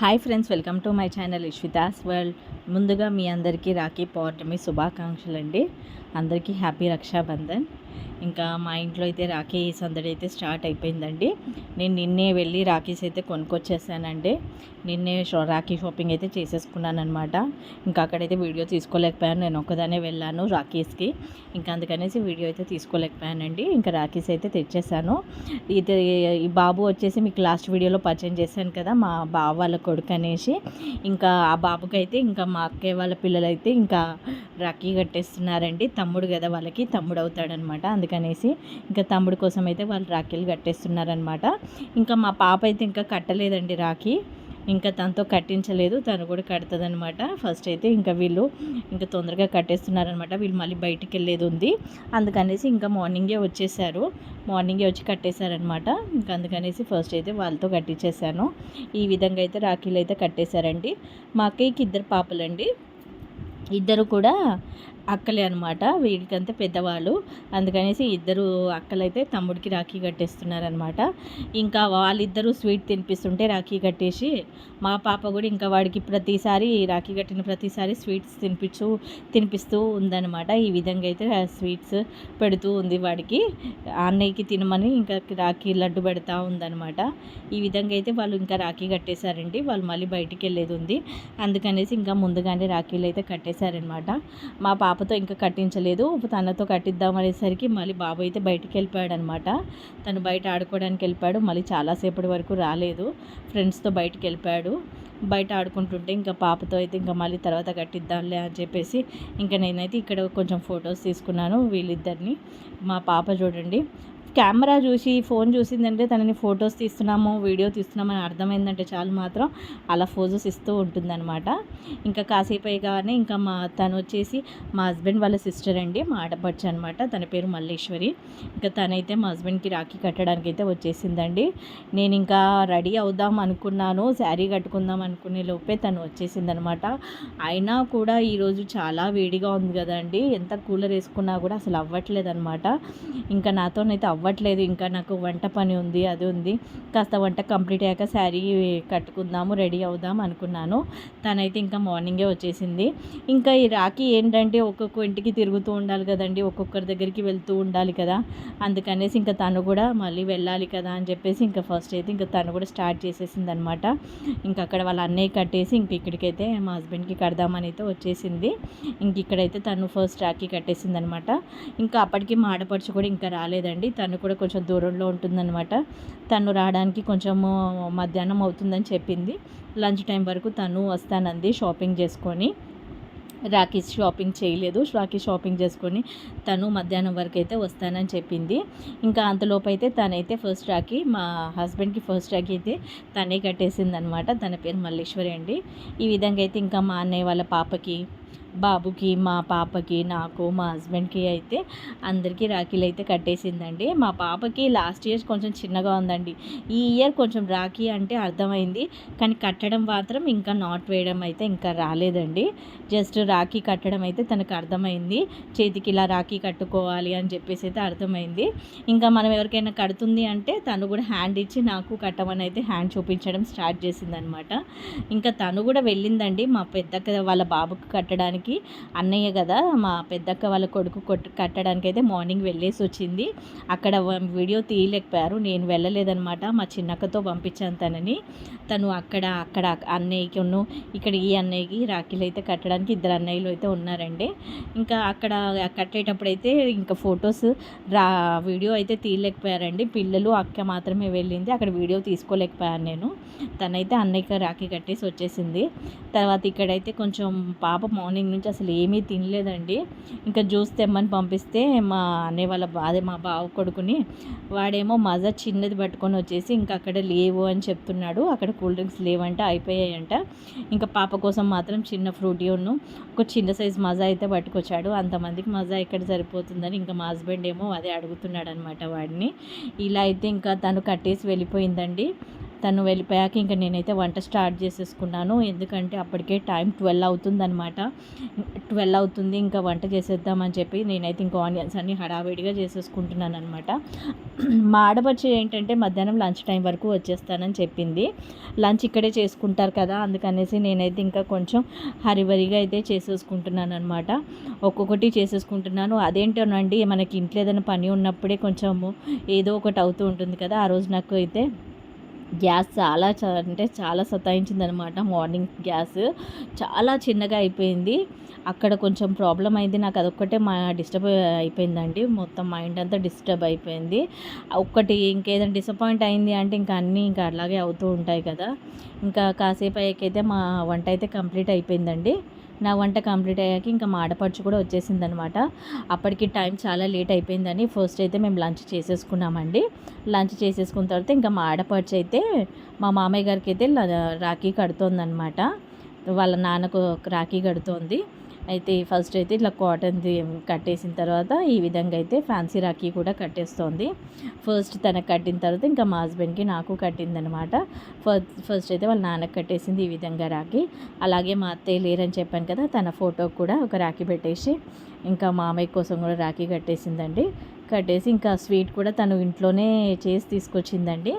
Hi friends welcome to my channel Ishvita's world ముందుగా మీ అందరికీ రాఖీ పౌర్ణమి శుభాకాంక్షలు అండి అందరికీ హ్యాపీ రక్షాబంధన్. ఇంకా మా ఇంట్లో అయితే రాఖీ సందడి అయితే స్టార్ట్ అయిపోయిందండి. నేను నిన్నే వెళ్ళి రాఖీస్ అయితే కొనుక్కొచ్చేసానండి. నిన్నే షో రాఖీ షాపింగ్ అయితే చేసేసుకున్నాను అనమాట ఇంకా అక్కడైతే వీడియో తీసుకోలేకపోయాను. నేను ఒక్కదానే వెళ్ళాను రాఖీస్కి. ఇంకా అందుకనేసి వీడియో అయితే తీసుకోలేకపోయానండి. ఇంకా రాఖీస్ అయితే తెచ్చేసాను. ఇది ఈ బాబు వచ్చేసి మీకు లాస్ట్ వీడియోలో పరిచయం చేశాను కదా మా బావ వాళ్ళ కొడుకు అనేసి. ఇంకా ఆ బాబుకి అయితే ఇంకా మా అక్కయ్య వాళ్ళ పిల్లలైతే ఇంకా రాఖీ కట్టేస్తున్నారండి. తమ్ముడు కదా వాళ్ళకి తమ్ముడు అవుతాడనమాట అందుకనేసి ఇంకా తమ్ముడు కోసం అయితే వాళ్ళు రాఖీలు కట్టేస్తున్నారనమాట. ఇంకా మా పాప అయితే ఇంకా కట్టలేదండి రాఖీ. ఇంకా తనతో కట్టించలేదు తను కూడా కడుతుందనమాట. ఫస్ట్ అయితే ఇంకా వీళ్ళు ఇంకా తొందరగా కట్టేస్తున్నారనమాట. వీళ్ళు మళ్ళీ బయటికి వెళ్ళేది ఉంది. అందుకనేసి ఇంకా మార్నింగే వచ్చేసారు. మార్నింగే వచ్చి కట్టేశారనమాట. ఇంకా అందుకనేసి ఫస్ట్ అయితే వాళ్ళతో కట్టించేసాను ఈ విధంగా అయితే రాఖీలు అయితే కట్టేశారండి. మా అక్కయ్యకి ఇద్దరు పాపలండి. ఇద్దరు కూడా అక్కలే అనమాట వీడికంటే పెద్దవాళ్ళు. అందుకనేసి ఇద్దరు అక్కలైతే తమ్ముడికి రాఖీ కట్టేస్తున్నారనమాట ఇంకా వాళ్ళిద్దరూ స్వీట్ తినిపిస్తుంటే రాఖీ కట్టేసి మా పాప కూడా ఇంకా వాడికి ప్రతిసారి రాఖీ కట్టిన ప్రతిసారి స్వీట్స్ తినిపించు తినిపిస్తూ ఉందనమాట ఈ విధంగా అయితే స్వీట్స్ పెడుతూ ఉంది వాడికి. అన్నయ్యకి తినమని ఇంకా రాఖీ లడ్డు పెడతా ఉందనమాట ఈ విధంగా అయితే వాళ్ళు ఇంకా రాఖీ కట్టేశారండి. వాళ్ళు మళ్ళీ బయటికి వెళ్ళేది ఉంది. అందుకనేసి ఇంకా ముందుగానే రాఖీలు అయితే కట్టేశారనమాట మా పాప పాపతో ఇంకా కట్టించలేదు. తనతో కట్టిద్దాం అనేసరికి మళ్ళీ బాబు అయితే బయటికి వెళ్ళిపోయాడు అనమాట తను బయట ఆడుకోవడానికి వెళ్ళిపోయాడు. మళ్ళీ చాలాసేపటి వరకు రాలేదు. ఫ్రెండ్స్తో బయటికి వెళ్ళిపోయాడు. బయట ఆడుకుంటుంటే ఇంకా పాపతో అయితే ఇంకా మళ్ళీ తర్వాత కట్టిద్దాంలే అని చెప్పేసి ఇంకా నేనైతే ఇక్కడ కొంచెం ఫొటోస్ తీసుకున్నాను వీళ్ళిద్దరిని. మా పాప చూడండి. కెమెరా చూసి ఫోన్ చూసిందంటే తనని ఫొటోస్ తీస్తున్నాము వీడియో తీస్తున్నామని అర్థమైందంటే చాలు మాత్రం అలా ఫోజెస్ ఇస్తూ ఉంటుందన్నమాట. ఇంకా కాసేపు అయ్యగానే ఇంకా మా తను వచ్చేసి మా హస్బెండ్ వాళ్ళ సిస్టర్ అండి మా ఆడపడుచు అనమాట తన పేరు మల్లేశ్వరి. ఇంకా తనైతే మా హస్బెండ్కి రాఖీ కట్టడానికి అయితే వచ్చేసిందండి. నేను ఇంకా రెడీ అవుదాం అనుకున్నాను శారీ కట్టుకుందాం అనుకునే లోపే తను వచ్చేసిందనమాట అయినా కూడా ఈరోజు చాలా వేడిగా ఉంది కదండి. ఎంత కూలర్ వేసుకున్నా కూడా అసలు అవ్వట్లేదు అనమాట ఇంకా నాతోనైతే అవ్వట్లేదు. ఇంకా నాకు వంట పని ఉంది అది ఉంది. కాస్త వంట కంప్లీట్ అయ్యాక శారీ కట్టుకుందాము రెడీ అవుదాం అనుకున్నాను. తనైతే ఇంకా మార్నింగే వచ్చేసింది. ఇంకా ఈ రాఖీ ఏంటంటే ఒక్కొక్క ఇంటికి తిరుగుతూ ఉండాలి కదండి ఒక్కొక్కరి దగ్గరికి వెళ్తూ ఉండాలి కదా. అందుకనేసి ఇంకా తను కూడా మళ్ళీ వెళ్ళాలి కదా అని చెప్పేసి ఇంకా ఫస్ట్ అయితే ఇంకా తను కూడా స్టార్ట్ చేసేసింది అనమాట ఇంకా అక్కడ వాళ్ళ అన్నయ్య కట్టేసి ఇంక ఇక్కడికైతే మా హస్బెండ్కి కడదామని అయితే వచ్చేసింది. ఇంక ఇక్కడైతే తను ఫస్ట్ రాఖీ కట్టేసింది అనమాట ఇంకా అప్పటికి మా ఆడపడుచు కూడా ఇంకా రాలేదండి. తను తను కూడా కొంచెం దూరంలో ఉంటుందన్నమాట. తను రావడానికి కొంచెము మధ్యాహ్నం అవుతుందని చెప్పింది. లంచ్ టైం వరకు తను వస్తానంది షాపింగ్ చేసుకొని. రాఖీ షాపింగ్ చేయలేదు. రాఖీ షాపింగ్ చేసుకొని తను మధ్యాహ్నం వరకు అయితే వస్తానని చెప్పింది. ఇంకా అంతలోపు అయితే తనైతే ఫస్ట్ రాఖీ మా హస్బెండ్కి ఫస్ట్ రాఖీ అయితే తనే కట్టేసింది అనమాట తన పేరు మల్లేశ్వరి అండి. ఈ విధంగా అయితే ఇంకా మా అన్నయ్య వాళ్ళ పాపకి బాబుకి మా పాపకి నాకు మా హస్బెండ్కి అయితే అందరికీ రాఖీలు అయితే కట్టేసిందండి. మా పాపకి లాస్ట్ ఇయర్ కొంచెం చిన్నగా ఉందండి. ఈ ఇయర్ కొంచెం రాఖీ అంటే అర్థమైంది. కానీ కట్టడం మాత్రం ఇంకా నాట్ వేయడం అయితే ఇంకా రాలేదండి. జస్ట్ రాఖీ కట్టడం అయితే తనకు అర్థమైంది. చేతికి ఇలా రాఖీ కట్టుకోవాలి అని చెప్పేసి అయితే అర్థమైంది. ఇంకా మనం ఎవరికైనా కడుతుంది అంటే తను కూడా హ్యాండ్ ఇచ్చి నాకు కట్టమని అయితే హ్యాండ్ చూపించడం స్టార్ట్ చేసిందనమాట. ఇంకా తను కూడా వెళ్ళిందండి. మా పెద్ద వాళ్ళ బాబుకు కట్టడానికి కట్టడానికి అన్నయ్య కదా మా పెద్దక్క వాళ్ళ కొడుకు కొట్టు కట్టడానికి అయితే మార్నింగ్ వెళ్ళేసి వచ్చింది. అక్కడ వీడియో తీయలేకపోయారు. నేను వెళ్ళలేదనమాట మా చిన్నక్కతో పంపించాను తనని. తను అక్కడ అక్కడ అన్నయ్యకి ఉన్న ఇక్కడ ఈ అన్నయ్యకి రాఖీలు అయితే కట్టడానికి ఇద్దరు అన్నయ్యలు అయితే ఉన్నారండి. ఇంకా అక్కడ కట్టేటప్పుడు అయితే ఇంకా ఫొటోస్ రా వీడియో అయితే తీయలేకపోయారండి. పిల్లలు అక్క మాత్రమే వెళ్ళింది. అక్కడ వీడియో తీసుకోలేకపోయాను నేను. తనైతే అన్నయ్యకి రాఖీ కట్టేసి వచ్చేసింది. తర్వాత ఇక్కడైతే కొంచెం పాప మార్నింగ్ నుంచి అసలు ఏమీ తినలేదండి. ఇంకా జ్యూస్ తెమ్మని పంపిస్తే మా అనే వాళ్ళ అదే మా బావ కొడుకుని వాడేమో మజా చిన్నది పట్టుకొని వచ్చేసి ఇంకా అక్కడ లేవు అని చెప్తున్నాడు. అక్కడ కూల్ డ్రింక్స్ లేవంట అయిపోయాయంట. ఇంకా పాప కోసం మాత్రం చిన్న ఫ్రూటీ ఒక చిన్న సైజ్ మజా అయితే పట్టుకొచ్చాడు. అంతమందికి మజా ఇక్కడ సరిపోతుందని ఇంకా మా హస్బెండ్ ఏమో అదే అడుగుతున్నాడు అనమాట వాడిని. ఇలా అయితే ఇంకా తను కట్టేసి వెళ్ళిపోయిందండి. తను వెళ్ళిపోయాక ఇంకా నేనైతే వంట స్టార్ట్ చేసేసుకున్నాను. ఎందుకంటే అప్పటికే టైం ట్వెల్వ్ అవుతుంది అనమాట ట్వెల్వ్ అవుతుంది ఇంకా వంట చేసేద్దామని చెప్పి నేనైతే ఇంకా ఆనియన్స్ అన్ని హడావిడిగా చేసేసుకుంటున్నాను అనమాట మా ఆడపచ్చి ఏంటంటే మధ్యాహ్నం లంచ్ టైం వరకు వచ్చేస్తానని చెప్పింది. లంచ్ ఇక్కడే చేసుకుంటారు కదా అందుకనేసి నేనైతే ఇంకా కొంచెం హరివరిగా అయితే చేసేసుకుంటున్నాను అనమాట ఒక్కొక్కటి చేసేసుకుంటున్నాను. అదేంటోనండి మనకి ఇంట్లో ఏదైనా పని ఉన్నప్పుడే కొంచెము ఏదో ఒకటి అవుతూ ఉంటుంది కదా ఆ రోజు నాకు అయితే గ్యాస్ చాలా అంటే చాలా సతాయించింది అనమాట మార్నింగ్ గ్యాస్. చాలా చిన్నగా అయిపోయింది. అక్కడ కొంచెం ప్రాబ్లం అయింది. నాకు అదొక్కటే మా డిస్టర్బ్ అయిపోయిందండి. మొత్తం మైండ్ అంతా డిస్టర్బ్ అయిపోయింది. ఒక్కటి ఇంకేదైనా డిసప్పాయింట్ అయింది అంటే ఇంకా అన్నీ ఇంకా అలాగే అవుతూ ఉంటాయి కదా. ఇంకా కాసేపు అయ్యాకైతే మా వంట అయితే కంప్లీట్ అయిపోయిందండి. నా వంట కంప్లీట్ అయ్యాక ఇంకా మా ఆడపడుచు కూడా వచ్చేసింది అనమాట అప్పటికి టైం చాలా లేట్ అయిపోయిందని ఫస్ట్ అయితే మేము లంచ్ చేసేసుకున్నామండి. లంచ్ చేసేసుకున్న తర్వాత ఇంకా మా ఆడపడుచు అయితే మా మామయ్య గారికి అయితే రాఖీ కడుతోందనమాట. వాళ్ళ నాన్నకు రాఖీ కడుతోంది. అయితే ఫస్ట్ అయితే ఇట్లా కాటన్ది కట్టేసిన తర్వాత ఈ విధంగా అయితే ఫ్యాన్సీ రాఖీ కూడా కట్టేస్తోంది. ఫస్ట్ తనకు కట్టిన తర్వాత ఇంకా మా హస్బెండ్కి నాకు కట్టిందనమాట ఫస్ట్ ఫస్ట్ అయితే వాళ్ళ నాన్నకు కట్టేసింది ఈ విధంగా రాఖీ. అలాగే మా అత్తయ్య లేరని చెప్పాను కదా తన ఫోటో కూడా ఒక రాఖీ పెట్టేసి ఇంకా మామయ్య కోసం కూడా రాఖీ కట్టేసిందండి. కట్టేసి ఇంకా స్వీట్ కూడా తను ఇంట్లోనే చేసి తీసుకొచ్చిందండి.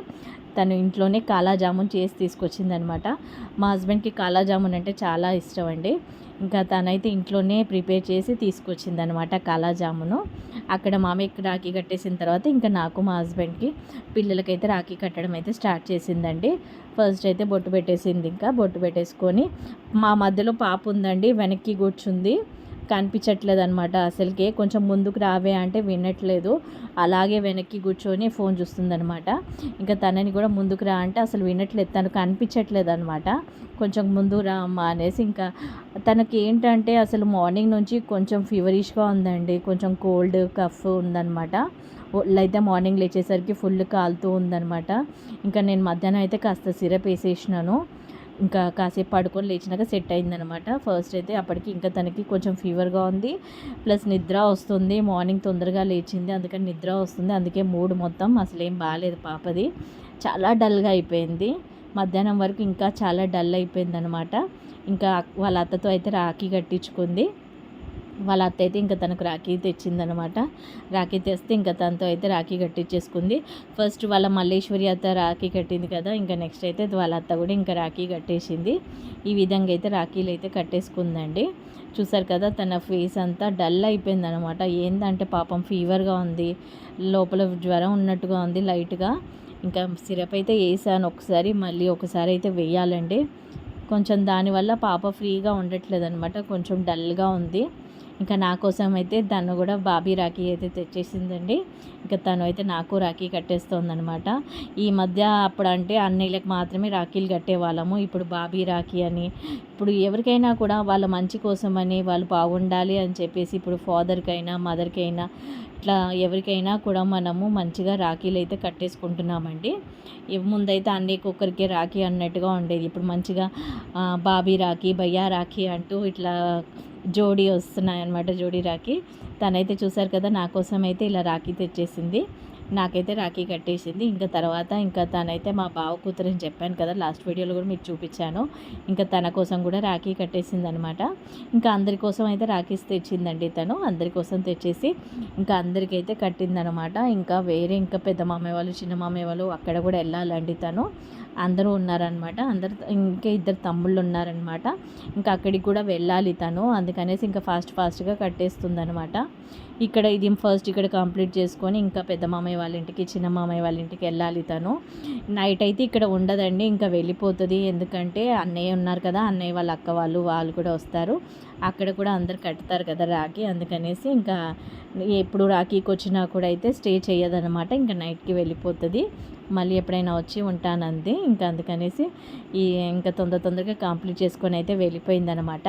తను ఇంట్లోనే కాలాజామున్ చేసి తీసుకొచ్చిందనమాట మా హస్బెండ్కి కాలా జామున్ అంటే చాలా ఇష్టం అండి. ఇంకా తనైతే ఇంట్లోనే ప్రిపేర్ చేసి తీసుకొచ్చింది అనమాట కళాజామును. అక్కడ మామయ్యకి రాఖీ కట్టేసిన తర్వాత ఇంకా నాకు మా హస్బెండ్కి పిల్లలకైతే రాఖీ కట్టడం అయితే స్టార్ట్ చేసిందండి. ఫస్ట్ అయితే బొట్టు పెట్టేసింది ఇంకా. బొట్టు పెట్టేసుకొని మా మధ్యలో పాప ఉందండి వెనక్కి కూర్చుంది. కనిపించట్లేదు అనమాట అసలుకే. కొంచెం ముందుకు రావే అంటే వినట్లేదు. అలాగే వెనక్కి కూర్చొని ఫోన్ చూస్తుందనమాట ఇంకా తనని కూడా ముందుకు రా అంటే అసలు వినట్లేదు. తను కనిపించట్లేదు అనమాట కొంచెం ముందు రా అమ్మా అనేసి ఇంకా తనకి ఏంటంటే అసలు మార్నింగ్ నుంచి కొంచెం ఫీవరిష్గా ఉందండి. కొంచెం కోల్డ్ కఫ్ ఉందనమాట అయితే మార్నింగ్ లేచేసరికి ఫుల్ కాలుతూ ఉందనమాట ఇంకా నేను మధ్యాహ్నం అయితే కాస్త సిరప్ వేసేసినాను. ఇంకా కాసేపు పడుకొని లేచినాక సెట్ అయిందనమాట. ఫస్ట్ అయితే అప్పటికి ఇంకా తనకి కొంచెం ఫీవర్గా ఉంది. ప్లస్ నిద్ర వస్తుంది. మార్నింగ్ తొందరగా లేచింది. అందుకని నిద్ర వస్తుంది. అందుకే మూడు మొత్తం అసలు ఏం బాగాలేదు పాపది. చాలా డల్గా అయిపోయింది. మధ్యాహ్నం వరకు ఇంకా చాలా డల్ అయిపోయింది అనమాట ఇంకా వాళ్ళ అత్తతో అయితే రాఖీ కట్టించుకుంది. వాళ్ళ అత్త అయితే ఇంకా తనకు రాఖీ తెచ్చిందనమాట రాఖీ తెస్తే ఇంకా తనతో అయితే రాఖీ కట్టించేసుకుంది ఫస్ట్ వాళ్ళ మల్లేశ్వరి అత్త రాఖీ కట్టింది కదా ఇంకా నెక్స్ట్ అయితే వాళ్ళ అత్త కూడా ఇంకా రాఖీ కట్టేసింది. ఈ విధంగా అయితే రాఖీలు అయితే కట్టేసుకుందండి. చూసారు కదా తన ఫేస్ అంతా డల్ అయిపోయింది అనమాట ఏంటంటే పాపం ఫీవర్గా ఉంది లోపల జ్వరం ఉన్నట్టుగా ఉంది లైట్గా ఇంకా సిరప్ అయితే వేసాను ఒకసారి మళ్ళీ ఒకసారి అయితే వేయాలండి. కొంచెం దానివల్ల పాప ఫ్రీగా ఉండట్లేదు అనమాట కొంచెం డల్గా ఉంది. ఇంకా నా కోసం అయితే తను కూడా బాబీ రాఖీ అయితే తెచ్చేసిందండి. ఇంకా తను అయితే నాకు రాఖీ కట్టేస్తోందనమాట ఈ మధ్య అప్పుడు అంటే అన్నయ్యలకు మాత్రమే రాఖీలు కట్టేవాళ్ళము. ఇప్పుడు బాబీ రాఖీ అని ఇప్పుడు ఎవరికైనా కూడా వాళ్ళ మంచి కోసమని వాళ్ళు బాగుండాలి అని చెప్పేసి ఇప్పుడు ఫాదర్కైనా మదర్కైనా ఇట్లా ఎవరికైనా కూడా మనము మంచిగా రాఖీలు అయితే కట్టేసుకుంటున్నామండి. ముందైతే అన్నయ్యకి ఒక్కరికే రాఖీ అన్నట్టుగా ఉండేది. ఇప్పుడు మంచిగా బాబీ రాఖీ భయ్యా రాఖీ అంటూ ఇట్లా జోడీ వస్తున్నాయన్నమాట జోడీ రాఖీ. తనైతే చూసారు కదా నా కోసం అయితే ఇలా రాఖీ తెచ్చేసింది. నాకైతే రాఖీ కట్టేసింది. ఇంకా తర్వాత ఇంకా తనైతే మా బావ కూతురు అని చెప్పాను కదా లాస్ట్ వీడియోలో కూడా మీకు చూపించాను. ఇంకా తన కోసం కూడా రాఖీ కట్టేసింది అనమాట ఇంకా అందరి కోసం అయితే రాఖీస్ తెచ్చిందండి తను. అందరి కోసం తెచ్చేసి ఇంకా అందరికైతే కట్టిందనమాట. ఇంకా వేరే ఇంకా పెద్ద మామయ్య వాళ్ళు చిన్న మామయ్య వాళ్ళు అక్కడ కూడా వెళ్ళాలండి తను. అందరూ ఉన్నారనమాట అందరు ఇంకా ఇద్దరు తమ్ముళ్ళు ఉన్నారనమాట ఇంకా అక్కడికి కూడా వెళ్ళాలి తను. అందుకనేసి ఇంకా ఫాస్ట్ ఫాస్ట్గా కట్టేస్తుంది అనమాట ఇక్కడ ఇది ఫస్ట్ ఇక్కడ కంప్లీట్ చేసుకొని ఇంకా పెద్ద మామయ్య వాళ్ళ ఇంటికి చిన్న మామయ్య వాళ్ళ ఇంటికి వెళ్ళాలి తను. నైట్ అయితే ఇక్కడ ఉండదండి. ఇంకా వెళ్ళిపోతుంది. ఎందుకంటే అన్నయ్య ఉన్నారు కదా. అన్నయ్య వాళ్ళ అక్క వాళ్ళు వాళ్ళు కూడా వస్తారు. అక్కడ కూడా అందరు కడతారు కదా రాఖీ అందుకనేసి ఇంకా ఎప్పుడు రాఖీకి వచ్చినా కూడా అయితే స్టే చేయదనమాట ఇంకా నైట్కి వెళ్ళిపోతుంది. మళ్ళీ ఎప్పుడైనా వచ్చి ఉంటానంది. ఇంకా అందుకనేసి ఈ ఇంకా తొందర తొందరగా కంప్లీట్ చేసుకొని అయితే వెళ్ళిపోయిందనమాట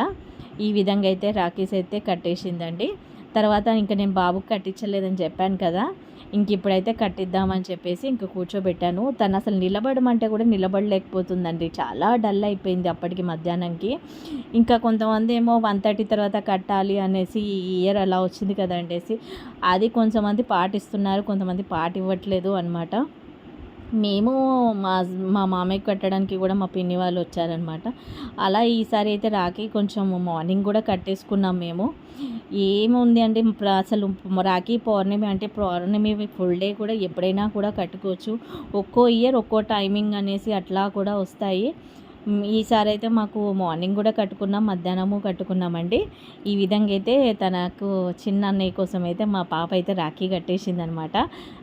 ఈ విధంగా అయితే రాఖీస్ అయితే కట్టేసిందండి. తర్వాత ఇంకా నేను బాబుకి కట్టించలేదని చెప్పాను కదా. ఇంక ఇప్పుడైతే కట్టిద్దామని చెప్పేసి ఇంక కూర్చోబెట్టాను. తను అసలు నిలబడమంటే కూడా నిలబడలేకపోతుందండి. చాలా డల్ అయిపోయింది అప్పటికి మధ్యాహ్నంకి. ఇంకా కొంతమంది ఏమో వన్ థర్టీ తర్వాత కట్టాలి అనేసి ఈ ఇయర్ అలా వచ్చింది కదండేసి అది కొంతమంది పాటిస్తున్నారు కొంతమంది పాటివ్వట్లేదు అనమాట మేము మా మా మామయ్యకి కట్టడానికి కూడా మా పిన్ని వాళ్ళు వచ్చారనమాట అలా ఈసారి అయితే రాఖీ కొంచెం మార్నింగ్ కూడా కట్టేసుకున్నాం మేము. ఏముంది అంటే అసలు రాఖీ పౌర్ణమి అంటే పౌర్ణమి ఫుల్ డే కూడా ఎప్పుడైనా కూడా కట్టుకోవచ్చు. ఒక్కో ఇయర్ ఒక్కో టైమింగ్ అనేసి అట్లా కూడా వస్తాయి. ఈసారి అయితే మాకు మార్నింగ్ కూడా కట్టుకున్నాం మధ్యాహ్నము కట్టుకున్నామండి. ఈ విధంగా అయితే తనకు చిన్న అన్నయ్య కోసం అయితే మా పాప అయితే రాఖీ కట్టేసింది అనమాట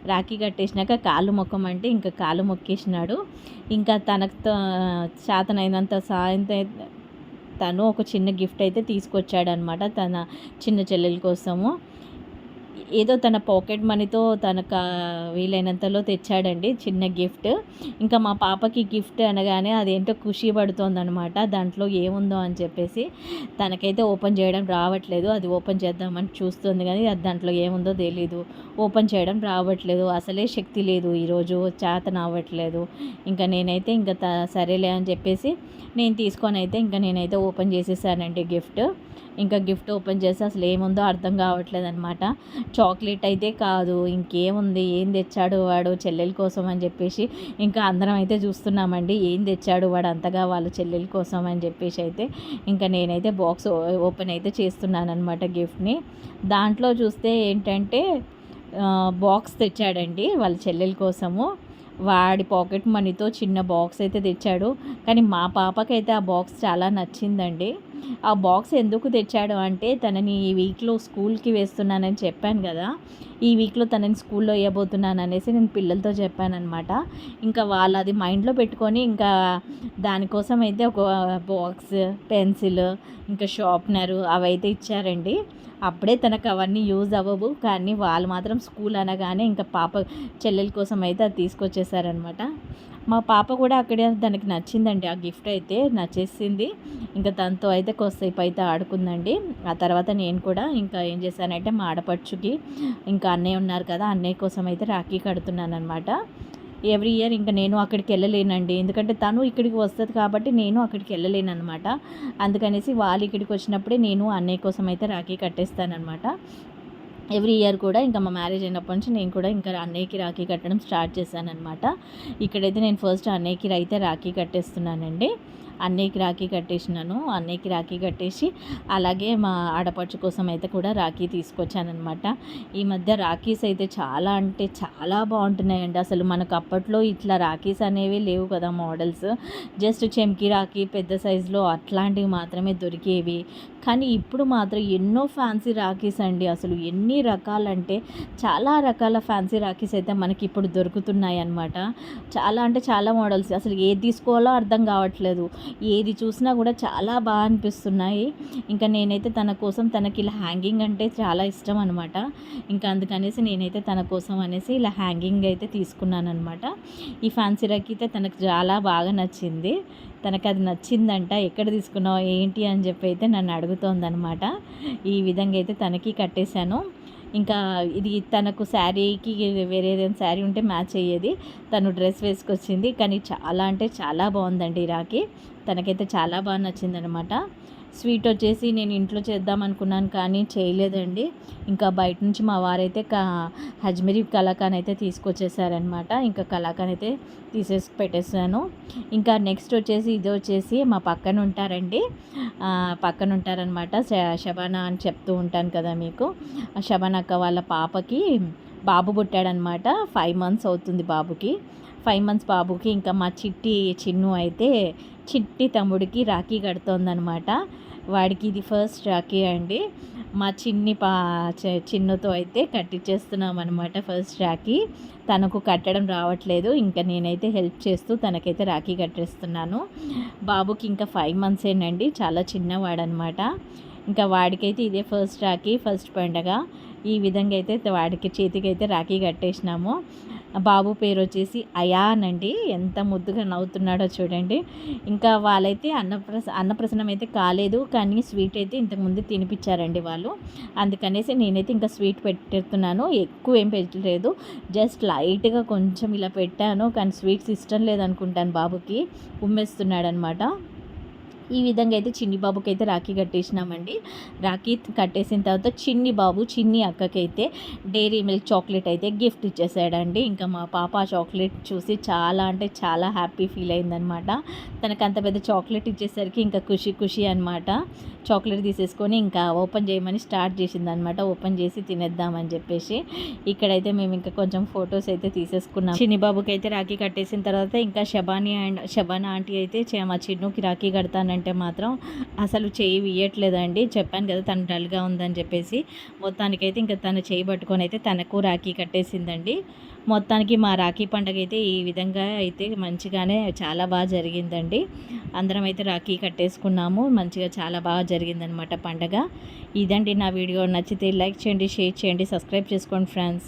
రాఖీ కట్టేసినాక కాళ్ళు మొక్కమంటే ఇంకా కాలు మొక్కేసినాడు. ఇంకా తనకు త- చేతనైనంత సాయం తను ఒక చిన్న గిఫ్ట్ అయితే తీసుకొచ్చాడనమాట తన చిన్న చెల్లెల కోసము. ఏదో తన పాకెట్ మనీతో తనకు వీలైనంతలో తెచ్చాడండి చిన్న గిఫ్ట్. ఇంకా మా పాపకి గిఫ్ట్ అనగానే అదేంటో ఖుషి పడుతోందనమాట దాంట్లో ఏముందో అని చెప్పేసి తనకైతే ఓపెన్ చేయడం రావట్లేదు. అది ఓపెన్ చేద్దామని చూస్తుంది కానీ అది దాంట్లో ఏముందో తెలీదు. ఓపెన్ చేయడం రావట్లేదు. అసలే శక్తి లేదు. ఈరోజు చేతన అవ్వట్లేదు. ఇంకా నేనైతే ఇంకా త సరేలే అని చెప్పేసి నేను తీసుకొని అయితే ఇంకా నేనైతే ఓపెన్ చేసేసానండి గిఫ్ట్. ఇంకా గిఫ్ట్ ఓపెన్ చేసి అసలు ఏముందో అర్థం కావట్లేదు అనమాట చాక్లెట్ అయితే కాదు ఇంకేముంది? ఏం తెచ్చాడు వాడు చెల్లెల కోసం అని చెప్పేసి ఇంకా అందరం అయితే చూస్తున్నామండి. ఏం తెచ్చాడు వాడు అంతగా వాళ్ళ చెల్లెల కోసం అని చెప్పేసి అయితే ఇంకా నేనైతే బాక్స్ ఓపెన్ అయితే చేస్తున్నాను అనమాట గిఫ్ట్ని. దాంట్లో చూస్తే ఏంటంటే బాక్స్ తెచ్చాడండి వాళ్ళ చెల్లెల కోసము. వాడి పాకెట్ మనీతో చిన్న బాక్స్ అయితే తెచ్చాడు. కానీ మా పాపకైతే ఆ బాక్స్ చాలా నచ్చిందండి. ఆ బాక్స్ ఎందుకు తెచ్చాడు అంటే తనని ఈ వీక్లో స్కూల్కి వేస్తున్నానని చెప్పాను కదా. ఈ వీక్లో తనని స్కూల్లో వేయబోతున్నాను అనేసి నేను పిల్లలతో చెప్పానమాట ఇంకా వాళ్ళు అది మైండ్లో పెట్టుకొని ఇంకా దానికోసం అయితే ఒక బాక్స్ పెన్సిల్ ఇంకా షార్ప్నరు అవైతే ఇచ్చారండి. అప్పుడే తనకు అవన్నీ యూజ్ అవ్వవు. కానీ వాళ్ళు మాత్రం స్కూల్ అనగానే ఇంకా పాప చెల్లెల కోసం అయితే అది తీసుకొచ్చేసారనమాట మా పాప కూడా అక్కడే దానికి నచ్చిందండి. ఆ గిఫ్ట్ అయితే నచ్చేసింది. ఇంకా తనతో అయితే కొద్దిసేపు అయితే ఆడుకుందండి. ఆ తర్వాత నేను కూడా ఇంకా ఏం చేశానంటే మా ఆడపడుచుకి ఇంకా అన్నయ్య ఉన్నారు కదా అన్నయ్య కోసం అయితే రాఖీ కడుతున్నాను అనమాట ఎవ్రీ ఇయర్ ఇంకా నేను అక్కడికి వెళ్ళలేనండి. ఎందుకంటే తను ఇక్కడికి వస్తుంది కాబట్టి నేను అక్కడికి వెళ్ళలేనమాట అందుకనేసి వాళ్ళు ఇక్కడికి వచ్చినప్పుడే నేను అన్నయ్య కోసం అయితే రాఖీ కట్టేస్తానమాట ఎవ్రీ ఇయర్ కూడా ఇంకా మా మ్యారేజ్ అయినప్పటి నుంచి నేను కూడా ఇంకా అన్నయ్యకి రాఖీ కట్టడం స్టార్ట్ చేశానమాట ఇక్కడైతే నేను ఫస్ట్ అన్నయ్యకి అయితే రాఖీ కట్టేస్తున్నానండి. అన్నయ్యకి రాఖీ కట్టేసినాను అన్నయ్యకి రాఖీ కట్టేసి అలాగే మా ఆడపడుచు కోసం అయితే కూడా రాఖీ తీసుకొచ్చానమాట ఈ మధ్య రాఖీస్ అయితే చాలా అంటే చాలా బాగుంటున్నాయండి. అసలు మనకు అప్పట్లో ఇట్లా రాఖీస్ అనేవి లేవు కదా మోడల్స్. జస్ట్ చెంకి రాఖీ పెద్ద సైజులో అట్లాంటివి మాత్రమే దొరికేవి. కానీ ఇప్పుడు మాత్రం ఎన్నో ఫ్యాన్సీ రాఖీస్ అండి. అసలు ఎన్ని రకాలంటే చాలా రకాల ఫ్యాన్సీ రాఖీస్ అయితే మనకి ఇప్పుడు దొరుకుతున్నాయి అనమాట చాలా అంటే చాలా మోడల్స్. అసలు ఏది తీసుకోవాలో అర్థం కావట్లేదు. ఏది చూసినా కూడా చాలా బాగా అనిపిస్తున్నాయి. ఇంకా నేనైతే తన కోసం తనకి ఇలా హ్యాంగింగ్ అంటే చాలా ఇష్టం అనమాట ఇంకా అందుకనేసి నేనైతే తన కోసం అనేసి ఇలా హ్యాంగింగ్ అయితే తీసుకున్నాను అనమాట ఈ ఫ్యాన్సీ రాఖీ అయితే తనకు చాలా బాగా నచ్చింది. తనకు అది నచ్చిందంట ఎక్కడ తీసుకున్నావు ఏంటి అని చెప్పి అయితే నన్ను అడుగుతోందనమాట ఈ విధంగా అయితే తనకి కట్టేశాను. ఇంకా ఇది తనకు శారీకి వేరే ఏదైనా శారీ ఉంటే మ్యాచ్ అయ్యేది. తను డ్రెస్ వేసుకొచ్చింది. కానీ చాలా అంటే చాలా బాగుందండి ఈ రాఖీ. తనకైతే చాలా బాగా నచ్చిందనమాట స్వీట్ వచ్చేసి నేను ఇంట్లో చేద్దాం అనుకున్నాను కానీ చేయలేదండి. ఇంకా బయట నుంచి మా వారైతే కా హజ్మీరీ కలాకాన్ అయితే తీసుకొచ్చేసారనమాట ఇంకా కలాకాన్ అయితే తీసేసి పెట్టేసాను ఇంకా నెక్స్ట్ వచ్చేసి ఇది వచ్చేసి మా పక్కన ఉంటారండి. పక్కన ఉంటారనమాట శ- శబానా అని చెప్తూ ఉంటాను కదా మీకు. ఆ శబానా అక్క వాళ్ళ పాపకి బాబు పుట్టాడనమాట ఫైవ్ మంత్స్ అవుతుంది బాబుకి. ఫైవ్ మంత్స్ బాబుకి. ఇంకా మా చిట్టి చిన్ను అయితే చిట్టి తమ్ముడికి రాఖీ కడుతోందనమాట వాడికి ఇది ఫస్ట్ రాఖీ అండి. మా చిన్ని పా చి- చిన్నుతో అయితే కట్టించేస్తున్నాం అనమాట ఫస్ట్ రాఖీ. తనకు కట్టడం రావట్లేదు. ఇంకా నేనైతే హెల్ప్ చేస్తూ తనకైతే రాఖీ కట్టేస్తున్నాను. బాబుకి ఇంకా ఫైవ్ మంత్స్ ఏనండి. చాలా చిన్నవాడనమాట ఇంకా వాడికైతే ఇదే ఫస్ట్ రాఖీ ఫస్ట్ పండగ. ఈ విధంగా అయితే వాడికి చేతికి అయితే రాఖీ కట్టేసినాము. బాబు పేరు వచ్చేసి అయాన్ అండి ఎంత ముద్దుగా నవ్వుతున్నాడో చూడండి. ఇంకా వాళ్ళైతే అన్నప్రస అన్నప్రసన్నం అయితే కాలేదు. కానీ స్వీట్ అయితే ఇంతకుముందు తినిపించారండి వాళ్ళు. అందుకనేసి నేనైతే ఇంకా స్వీట్ పెట్టుతున్నాను ఎక్కువ ఏం పెట్టలేదు. జస్ట్ లైట్గా కొంచెం ఇలా పెట్టాను. కానీ స్వీట్స్ ఇష్టం లేదనుకుంటాను బాబుకి. ఉమ్మేస్తున్నాడు అనమాట ఈ విధంగా అయితే చిన్ని బాబుకి అయితే రాఖీ కట్టేసినామండి. రాఖీ కట్టేసిన తర్వాత చిన్ని బాబు చిన్ని అక్కకైతే డైరీ మిల్క్ చాక్లెట్ అయితే గిఫ్ట్ ఇచ్చేసాడండి. ఇంకా మా పాప చాక్లెట్ చూసి చాలా అంటే చాలా హ్యాపీ ఫీల్ అయిందనమాట. తనకు అంత పెద్ద చాక్లెట్ ఇచ్చేసరికి ఇంకా ఖుషి ఖుషి అనమాట చాక్లెట్ తీసేసుకొని ఇంకా ఓపెన్ చేయమని స్టార్ట్ చేసింది అనమాట ఓపెన్ చేసి తినేద్దామని చెప్పేసి ఇక్కడైతే మేము ఇంకా కొంచెం ఫొటోస్ అయితే తీసేసుకున్నాం. చిన్ని బాబుకి అయితే రాఖీ కట్టేసిన తర్వాత ఇంకా శబాని అండ్ శబానా ఆంటీ అయితే చే- మా చిన్నుకి రాఖీ కడతానంటే మాత్రం అసలు చేయి ఇయ్యట్లేదండి చెప్పాను కదా తను డల్గా ఉందని చెప్పేసి. మొత్తానికైతే ఇంకా తను చేయి పట్టుకొని అయితే తనకు రాఖీ కట్టేసిందండి. మొత్తానికి మా రాఖీ పండగ అయితే ఈ విధంగా అయితే మంచిగానే చాలా బాగా జరిగిందండి. అందరం అయితే రాఖీ కట్టేసుకున్నాము. మంచిగా చాలా బాగా జరిగిందనమాట పండగ. ఇదండి నా వీడియో. నచ్చితే లైక్ చేయండి షేర్ చేయండి సబ్స్క్రైబ్ చేసుకోండి ఫ్రెండ్స్.